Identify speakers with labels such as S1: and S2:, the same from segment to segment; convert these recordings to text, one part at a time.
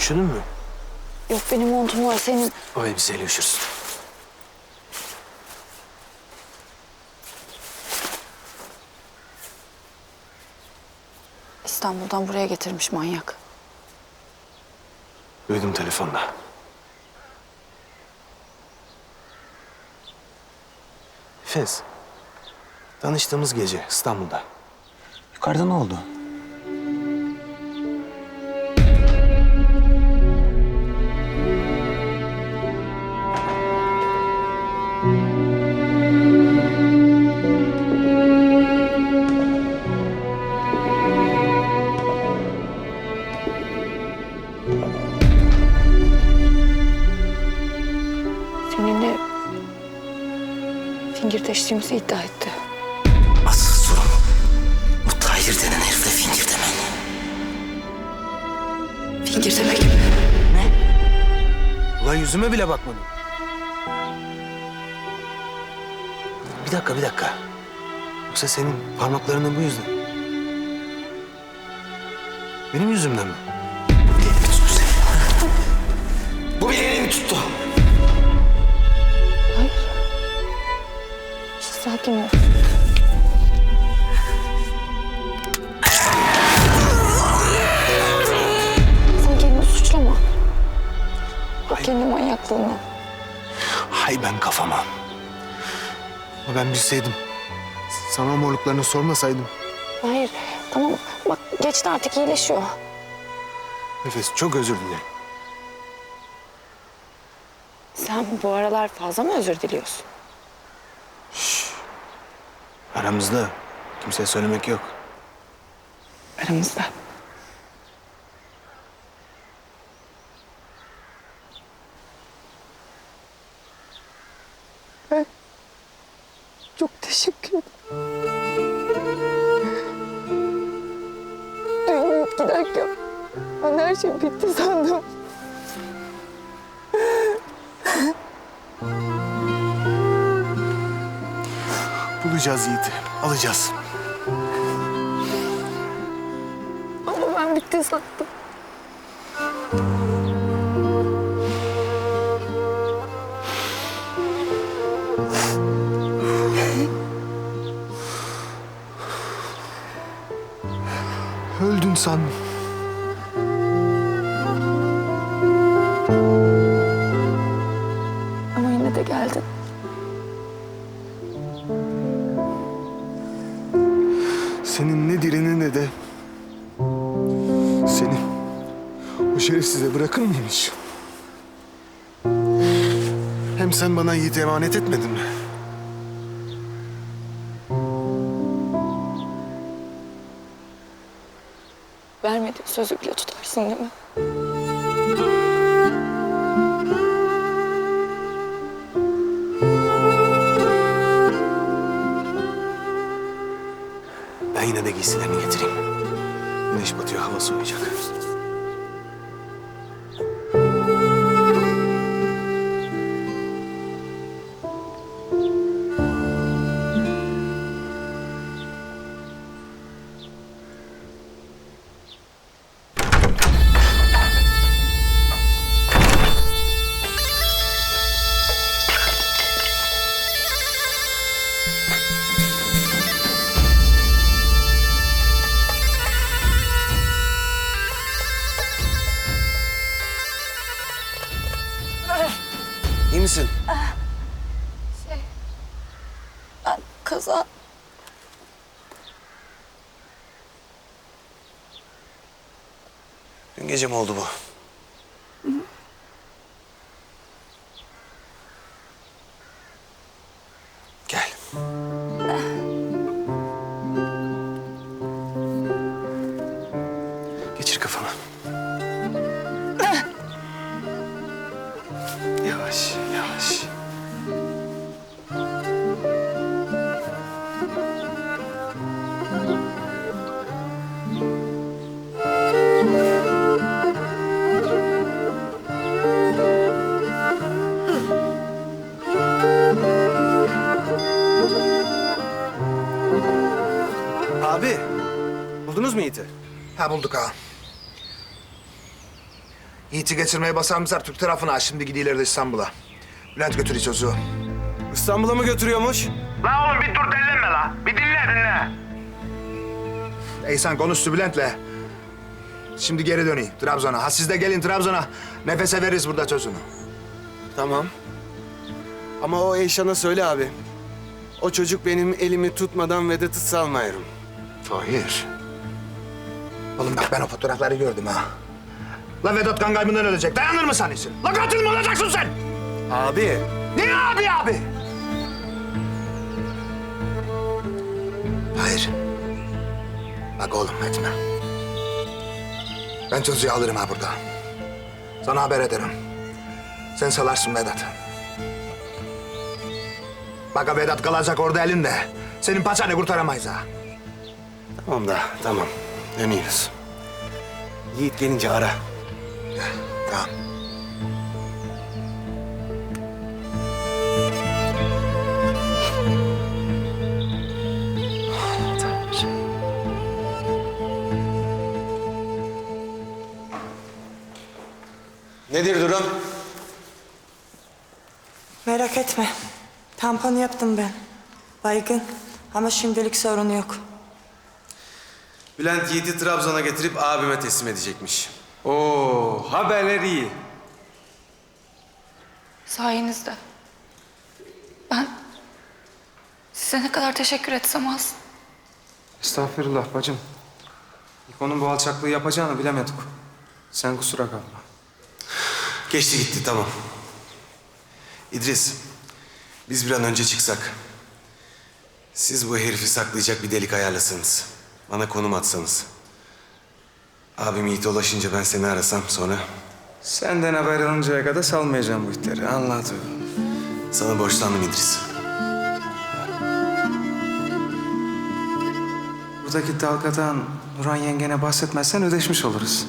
S1: Üşüdün mü?
S2: Yok benim montum var senin.
S1: O elbiseyle üşürsün.
S2: İstanbul'dan buraya getirmiş manyak.
S1: Duydum telefonda. Fez. Tanıştığımız gece İstanbul'da. Yukarıda ne oldu?
S2: Fingirdeştiğimizi iddia etti.
S3: Asıl sorun o Tahir denen herifle fingir demen.
S2: Fingir demek mi?
S1: Ulan yüzüme bile bakmadın. Bir dakika, bir dakika. Yoksa senin parmaklarının bu yüzden. Benim yüzümden mi?
S3: Bileğimi tuttu seni. Bu bileğimi tuttu.
S2: Sakin ol. Sen kendini suçlama. O kendi manyaklığından.
S1: Hay ben kafama. Ama ben bilseydim. Sana o morluklarını sormasaydım.
S2: Hayır. Tamam. Bak geçti artık iyileşiyor.
S1: Nefes çok özür dilerim.
S2: Sen bu aralar fazla mı özür diliyorsun?
S1: Aramızda kimseye söylemek yok.
S2: Aramızda. Çok teşekkür ederim. Dün giderken ben her şey bitti sandım.
S1: Bulacağız Yiğit'i. Alacağız.
S2: Ama ben bitti sandım.
S1: Öldün sandım.
S2: Ama yine de geldin.
S1: O şerefsize bırakır mıymış? Hem sen bana Yiğit'i emanet etmedin mi?
S2: Vermediğin sözü bile tutarsın değil mi?
S1: Ben yine de giysilerini getireyim. Güneş batıyor, hava soğuyacak. İyi misin?
S2: Ben kaza...
S1: Dün gece mi oldu bu? Abi, buldunuz mu Yiğit'i?
S4: Ha bulduk ha. Yiğit'i geçirmeye basamızlar Türk tarafına. Şimdi gidiyorlar da İstanbul'a. Bülent götürüyor çocuğu.
S1: İstanbul'a mı götürüyormuş?
S5: La oğlum bir dur dellenme la. Bir dinle dinle.
S4: Eysan konuştu Bülent'le. Şimdi geri döneyim Trabzon'a. Ha siz de gelin Trabzon'a. Nefese veririz burada çocuğunu.
S1: Tamam. Ama o Eyşan'a söyle abi. O çocuk benim elimi tutmadan Vedat'ı salmayırım.
S4: Hayır. Oğlum bak ben o fotoğrafları gördüm ha. La Vedat kan kaybından ölecek. Dayanır mı sanıyorsun? La katil mi olacaksın sen?
S1: Abi.
S4: Niye abi abi? Hayır. Bak oğlum etme. Ben çocuğu alırım ha burada. Sana haber ederim. Sen salarsın Vedat. Bak ha Vedat kalacak orada elinde. Senin paçanı kurtaramayız ha.
S1: Tamam da tamam. Dönüyoruz. Yiğit gelince ara.
S4: Tamam.
S1: Nedir durum?
S6: Merak etme. Tampon yaptım ben. Baygın ama şimdilik sorun yok.
S7: Bülent Yiğit'i Trabzon'a getirip abime teslim edecekmiş.
S8: Oo, haberler iyi.
S2: Sayenizde. Ben size ne kadar teşekkür etsem az.
S8: Estağfurullah bacım. İkonun bu alçaklığı yapacağını bilemedik. Sen kusura kalma.
S7: Geçti gitti tamam. İdris, biz bir an önce çıksak. Siz bu herifi saklayacak bir delik ayarlasanız. Bana konum atsanız. Abim Yiğit'e ulaşınca ben seni arasam sonra
S8: Senden haber alıncaya kadar salmayacağım bu itleri. Anladım.
S7: sana borçlandım İdris.
S8: Buradaki dalgadan Nurhan yengene bahsetmezsen ödeşmiş oluruz.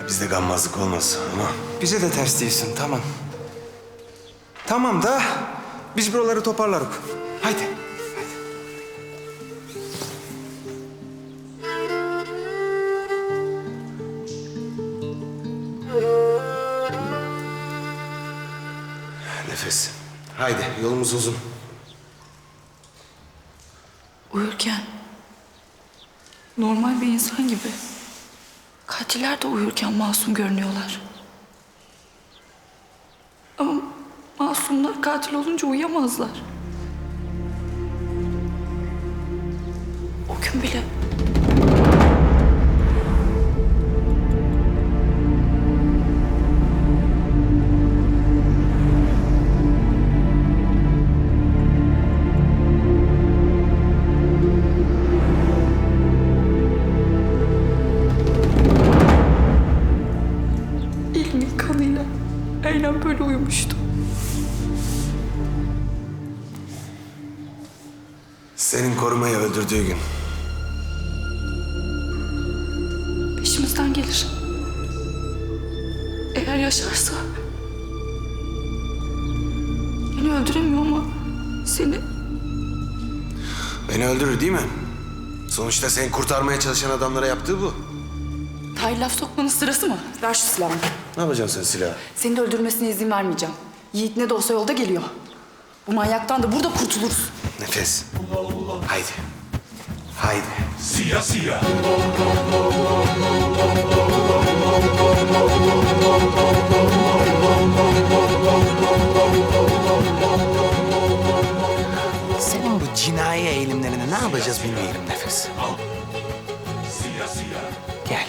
S7: Ya bizde gammazlık olmaz ama
S8: Bize de ters değilsin, tamam. Tamam da biz buraları toparlarız. Haydi.
S7: Haydi yolumuz uzun.
S2: Uyurken normal bir insan gibi. Katiller de uyurken masum görünüyorlar. Ama masumlar katil olunca uyuyamazlar. O gün bile
S7: öldürdüğü gün.
S2: Peşimizden gelir. Eğer yaşarsa... Beni öldüremiyor ama seni...
S7: Beni öldürür değil mi? Sonuçta seni kurtarmaya çalışan adamlara yaptığı bu.
S9: Tahir laf sokmanın sırası mı? Ver şu silahını.
S7: Ne yapacaksın sen silahı?
S9: Seni de öldürmesine izin vermeyeceğim. Yiğit ne de olsa yolda geliyor. Bu manyaktan da burada kurtuluruz.
S7: Nefes. Haydi. Haydi.
S3: Senin bu cinayi eğilimlerini ne yapacağız bilmiyorum Nefes. Gel.